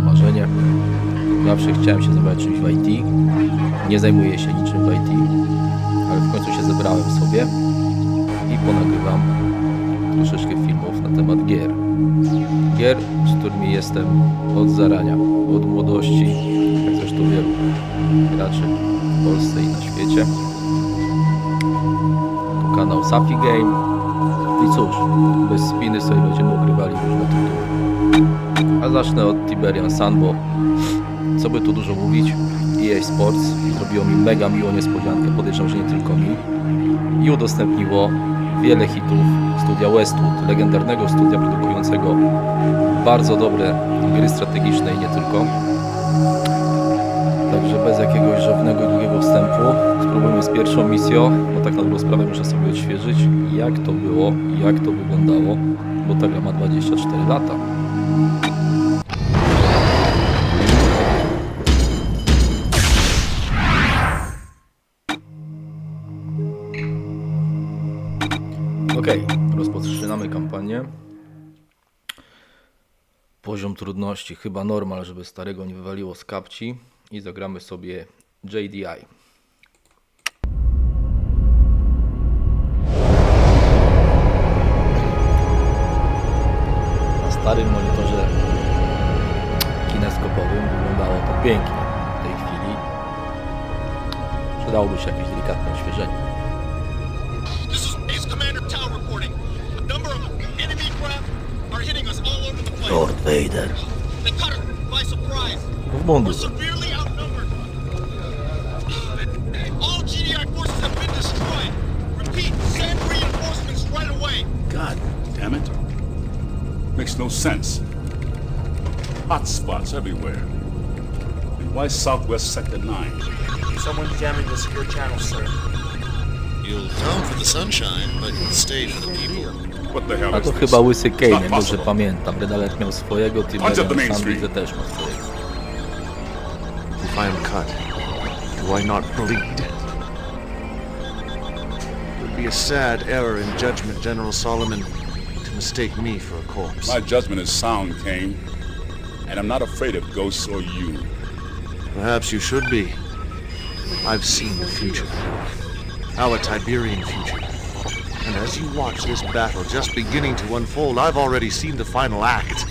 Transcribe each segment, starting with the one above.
dawna marzenie. Zawsze chciałem się zajmować czymś w IT. Nie zajmuję się niczym w IT, ale w końcu się zebrałem sobie i ponagrywam troszeczkę filmów na temat gier. Gier, z którymi jestem od zarania, od młodości, jak zresztą wielu graczy w Polsce i na świecie. To kanał Safi Game. I cóż, bez spiny sobie będziemy ogrywali różne tytuły. A zacznę od Tiberian Sun, bo co by tu dużo mówić, EA Sports zrobiło mi mega miłą niespodziankę, podejrzewam, że nie tylko mi i udostępniło wiele hitów studia Westwood, legendarnego studia produkującego bardzo dobre gry strategiczne i nie tylko. Także bez jakiegoś żadnego długiego wstępu spróbujmy z pierwszą misją, bo tak na dobrą sprawę muszę sobie odświeżyć jak to było, jak to wyglądało, bo ta gra ma 24 lata. Okej, rozpoczynamy kampanię. Poziom trudności chyba normal, żeby starego nie wywaliło z kapci i zagramy sobie JDI. Na starym monitorze kineskopowym wyglądało to pięknie. W tej chwili przydałoby się jakieś delikatne odświeżenie. Lord Vader. They caught us by surprise. We're severely outnumbered. All GDI forces have been destroyed. Repeat, send reinforcements right away. God damn it. Makes no sense. Hot spots everywhere. And why Southwest Sector 9? Someone's jamming the secure channel, sir. You'll come for the sunshine, but you'll stay for the people. What the hell A is to this? chyba Łysy Kane, Not jak dobrze possible. pamiętam. Redalet miał swojego, Punch up Tiberian the main Sun street. widzę też ma swojego. If I am cut, do I not bleed? It would be a sad error in judgment, General Solomon, to mistake me for a corpse. My judgment is sound, Kane. And I'm not afraid of ghosts or you. Perhaps you should be. I've seen the future. Our Tiberian future. And as you watch this battle just beginning to unfold, I've already seen the final act.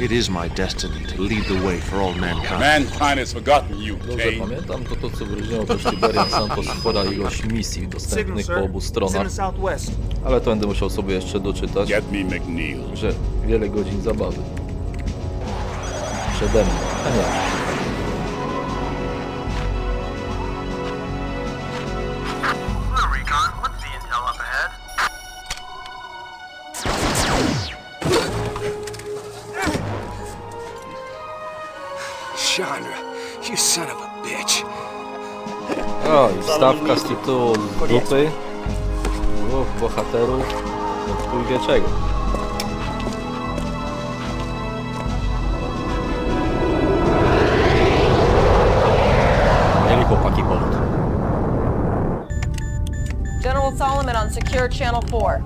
It is my destiny to lead the way for all mankind. Mankind has forgotten you, Dobrze Kane. pamiętam, to to co wyróżniało też Tiberian Sun to spora ilość misji dostępnych po obu stronach, southwest. ale to będę musiał sobie jeszcze doczytać, Get me McNeil. że wiele godzin zabawy przede mną. A nie. Chandra, you son of a bitch. O, i wstawka z tytułu dupy dwóch bohaterów od chuj wie czego. Mieli chłopaki powód. General Solomon on Secure Channel 4.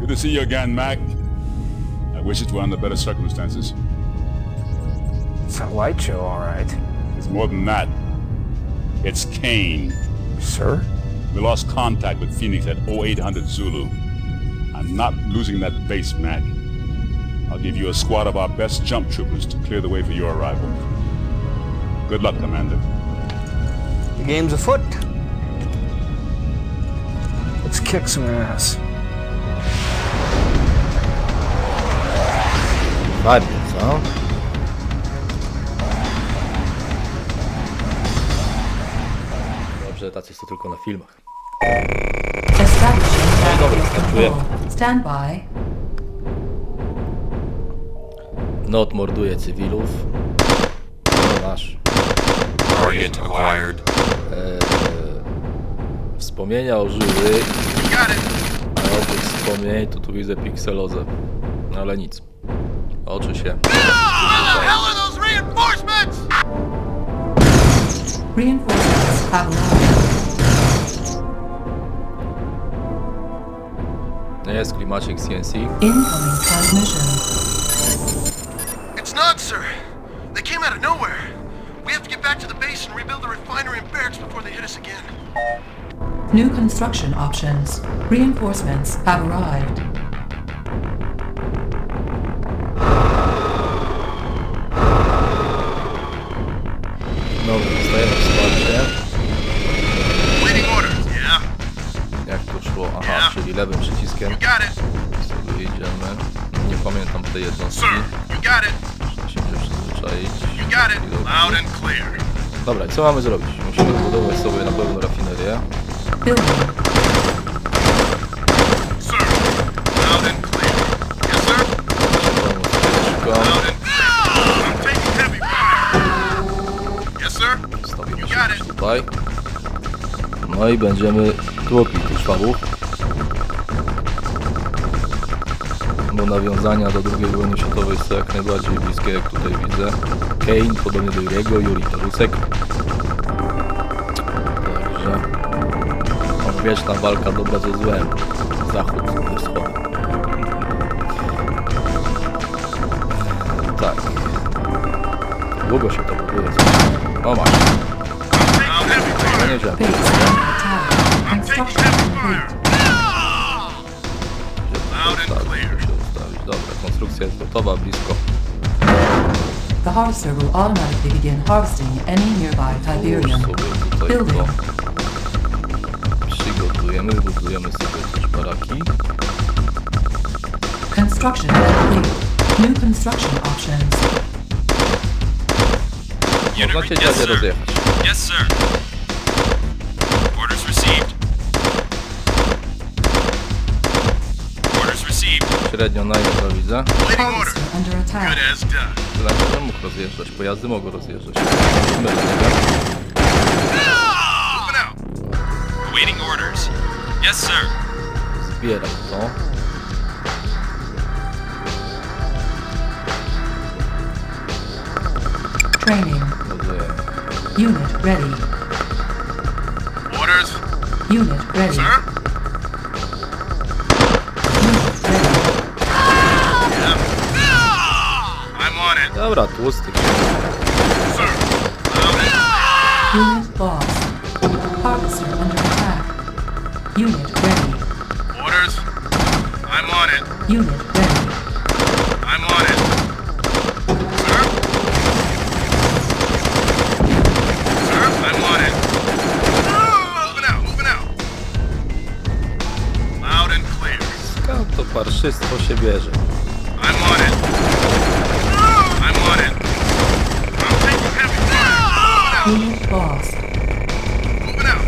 Good to see you again, Mac. I wish it were under better circumstances. It's a light show, all right. It's more than that. It's Kane. Sir? We lost contact with Phoenix at 0800 Zulu. I'm not losing that base, Mac. I'll give you a squad of our best jump troopers to clear the way for your arrival. Good luck, Commander. The game's afoot. Let's kick some ass. Ładnie, co? Dobrze, tacy są tylko na filmach. Establishing No startujemy. control. Stand by. Not morduje cywilów. To nasz. Target acquired. Wspomnienia ożyły. A oprócz wspomnień to tu widzę pikselozę. No ale nic. Oczy się. Reinforcements? Reinforcements have arrived. Jest klimacik CNC. Incoming transmission. It's not, sir. They came out of nowhere. We have to get back to the base and rebuild the refinery and barracks before they hit us again. New construction options. Reinforcements have arrived. Szło? Aha, czyli lewym przyciskiem sobie idziemy. Nie pamiętam tej jednostki. Muszę się przyzwyczaić. Dobra, co mamy zrobić? Musimy zbudować sobie na pewno rafinerię. Stawimy się tutaj. No i będziemy tłopić tych szwabów. Bo nawiązania do II wojny światowej są jak najbardziej bliskie, jak tutaj widzę. Kane, podobnie do Juriego, Juri to Rusek. Także... Wieczna walka dobra ze złem. Zachód ze wschodem. Tak. Długo się to buduje. O masz. No fire. Construction complete. Ustawić. Dobra, konstrukcja jest gotowa, blisko. The harvester will automatically begin harvesting any nearby Już Tiberium. sobie tutaj to Building. przygotujemy, wybudujemy sobie też baraki. Construction complete. New construction options. Można cię dziadzie rozjechać. Yes, sir. Średnio na to widzę. Under attack. Że mógł rozjeżdżać. Pojazdy mogą rozjeżdżać. Awaiting orders. Yes, sir. Zbieraj to. Training. Unit ready. Orders. Unit ready. Sir? Dobra, tłusty. Unit lost. Harvester under attack. Unit ready. Orders. I'm on it. Unit ready. I'm on it. Sir? Sir, I'm on it. Moving out, moving out. Loud and clear. Skąd to parszystwo się bierze? I'm on it. I'm on it. I'm taking heavy Unit lost. Moving out.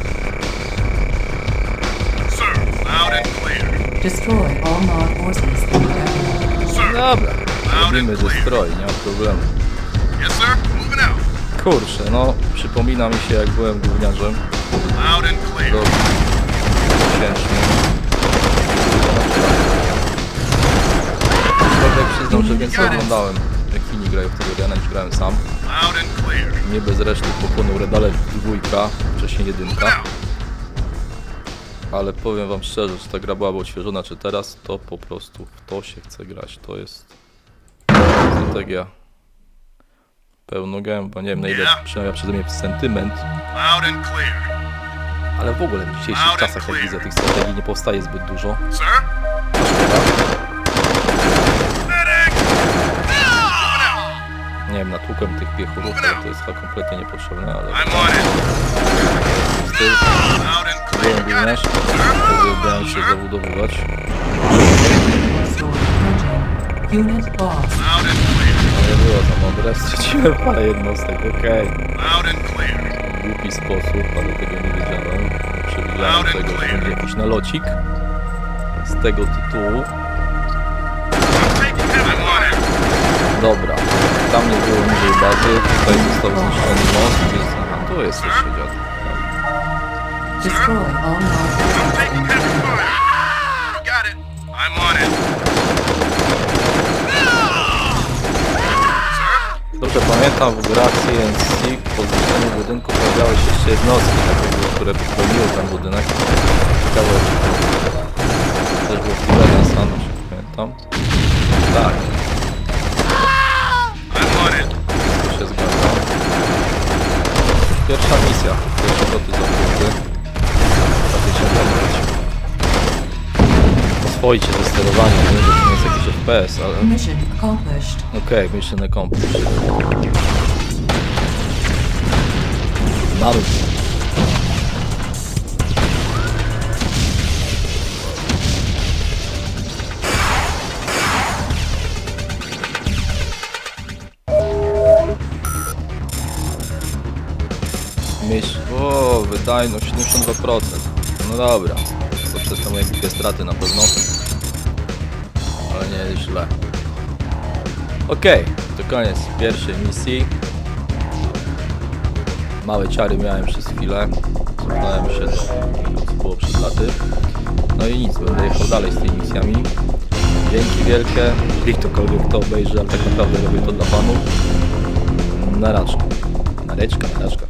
Sir, loud and clear. Destroy all mod forces in the area. Sir, Dobra, robimy stroj, nie ma problemu. Yes, sir. Moving out. Kurczę, no przypomina mi się jak byłem gówniarzem Loud and clear. do przyznam, że więcej oglądałem jak inni grają w tego niż grałem sam. Nie bez reszty pochłonął Redale dwójka, wcześniej jedynka. Ale powiem wam szczerze, czy ta gra byłaby odświeżona, czy teraz, to po prostu w to się chce grać. To jest strategia pełnogęba. Nie wiem na ile przemawia przeze mnie sentyment, ale w ogóle w dzisiejszych czasach, jak widzę, tych strategii nie powstaje zbyt dużo. Sir? Nie wiem, natłukłem tych piechurów, ale to jest chyba kompletnie niepotrzebne, ale byłem gówniarz, wybrałem się zabudowywać. Ale było za mądre, straciłem parę jednostek, okej. W głupi sposób, ale tego nie wiedziałem. Nie przewidziałem tego, że będzie jakiś nalocik. Z tego tytułu. Dobra, tam nie było niżej bazy, tutaj został zniszczony most, więc aha, tu jest jeszcze dziad. Destroy all mod I'm forces taking in the heavy area. fire. Got it. I'm on it. Sir? Dobrze pamiętam, w grach CNC po zniszczeniu budynku pojawiały się jeszcze jednostki, takie, które pełniły ten budynek. Ciekawe, czy to też było w Tiberian tam? Tak. Pierwsza misja. Pierwsze pomylić. Oswoić się ze sterowaniem, nie? Że to nie jest jakiś FPS, ale... Mission accomplished. Okej, mission accomplished. Naród. O, wydajność 72%. No dobra, to przez to moje głupie straty na pewno. Ale nie jest źle. Okej, to koniec pierwszej misji. Małe ciary miałem przez chwilę. Cofnąłem się co było przed laty. No i nic, będę jechał dalej z tymi misjami. Dzięki wielkie, jeżeli ktokolwiek to obejrzy, ale tak naprawdę robię to dla fanów. Na raczkę. Nareczka, nareczka.